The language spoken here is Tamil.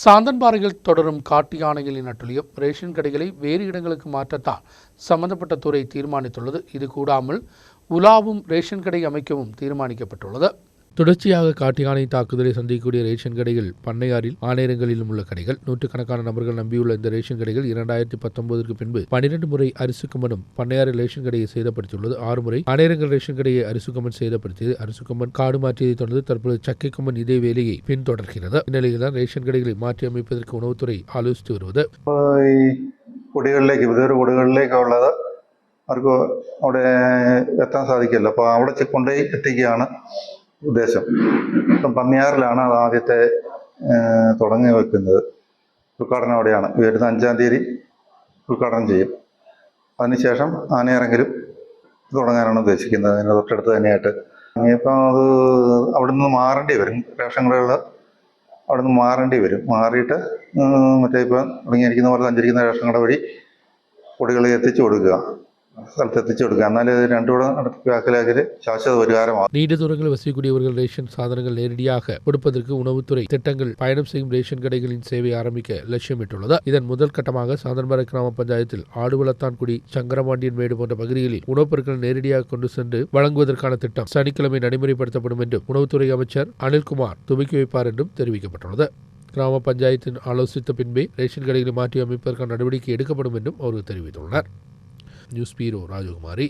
சாந்தன்பாறையில் தொடரும் காட்டு யானைகளின் அட்டுழியம் ரேஷன் கடைகளை வேறு இடங்களுக்கு மாற்றத்தான் சம்பந்தப்பட்ட துறை தீர்மானித்துள்ளது. இது கூடாமல் உலாவும் ரேஷன் கடை அமைக்கவும் தீர்மானிக்கப்பட்டுள்ளது. தொடர்ச்சியாக காட்டு யானை தாக்குதலை சந்திக்கக்கூடிய ரேஷன் கடைகள் பண்ணையாரில் ஆணையரங்களிலும் உள்ள கடைகள் நூற்றுக்கணக்கான நபர்கள் நம்பியுள்ள இந்த ரேஷன் கடைகள் இரண்டாயிரத்தி பத்தொன்பதற்கு பின்பு பன்னிரண்டு முறை அரிசி கம்பனும் பண்ணையாறு ரேஷன் கடையை சேதப்படுத்தியுள்ளது ஆறு முறை ஆணையரங்கள் ரேஷன் கடையை அரிசி கம்பன் சேதப்படுத்தியது அரிசி கம்பன் காடு மாற்றியதை தொடர்ந்து தற்போது சக்கை கம்பன் இதே வேலையை பின்தொடர்கிறது இந்நிலையில் தான் ரேஷன் கடைகளை மாற்றி அமைப்பதற்கு உணவுத்துறை ആലോചിച്ചു വരുന്നത് കുടികളിലേക്ക് വിദൂര കുടികളിലേക്കുള്ളത് അവർക്ക് അവിടെ എത്താൻ സാധിക്കില്ല അപ്പോൾ അവിടെ കൊണ്ടുപോയി എത്തിക്കുകയാണ് ഉദ്ദേശം. ഇപ്പം പന്നിയാറിലാണ് അത് ആദ്യത്തെ തുടങ്ങി വെക്കുന്നത്. ഉദ്ഘാടനം അവിടെയാണ്. വരുന്ന അഞ്ചാം തീയതി ഉദ്ഘാടനം ചെയ്യും. അതിനുശേഷം ആനയിറങ്ങിലും തുടങ്ങാനാണ് ഉദ്ദേശിക്കുന്നത്. അതിന് തൊട്ടടുത്ത് തന്നെയായിട്ട്. ഇനിയിപ്പം അത് അവിടെ നിന്ന് മാറേണ്ടി വരും. റേഷൻ കടകളിൽ അവിടെ നിന്ന് മാറേണ്ടി വരും. മാറിയിട്ട് മറ്റേ ഇപ്പം തുടങ്ങിയിരിക്കുന്ന പോലെ സഞ്ചരിക്കുന്ന റേഷൻ കട വഴി പൊടികൾ എത്തിച്ചു കൊടുക്കുക. സ്ഥലത്ത് എത്തിച്ചു കൊടുക്കുക എന്നാൽ ഇത് രണ്ടുകൂടെ നടപ്പിലാക്കലാക്കിൽ ശാശ്വത പരിഹാരമാകും நீண்ட தூரங்களில் வசிக்கக்கூடியவர்கள் ரேஷன் சாதனங்கள் நேரடியாக கொடுப்பதற்கு உணவுத்துறை திட்டங்கள் பயணம் செய்யும் ரேஷன் கடைகளின் சேவை ஆரம்பிக்க லட்சியமிட்டுள்ளது இதன் முதல் கட்டமாக சாதன்பாறை கிராம பஞ்சாயத்தில் ஆடுவளத்தான்குடி சங்கரமாண்டியன் மேடு போன்ற பகுதிகளில் உணவுப் பொருட்கள் நேரடியாக கொண்டு சென்று வழங்குவதற்கான திட்டம் சனிக்கிழமை நடைமுறைப்படுத்தப்படும் என்றும் உணவுத்துறை அமைச்சர் அனில்குமார் துவக்கி வைப்பார் என்றும் தெரிவிக்கப்பட்டுள்ளது கிராம பஞ்சாயத்தின் ஆலோசித்த பின்பே ரேஷன் கடைகளை மாற்றி அமைப்பதற்கான நடவடிக்கை எடுக்கப்படும் என்றும் அவர் தெரிவித்துள்ளனர் நியூஸ் பீரோ ராஜகுமாரி.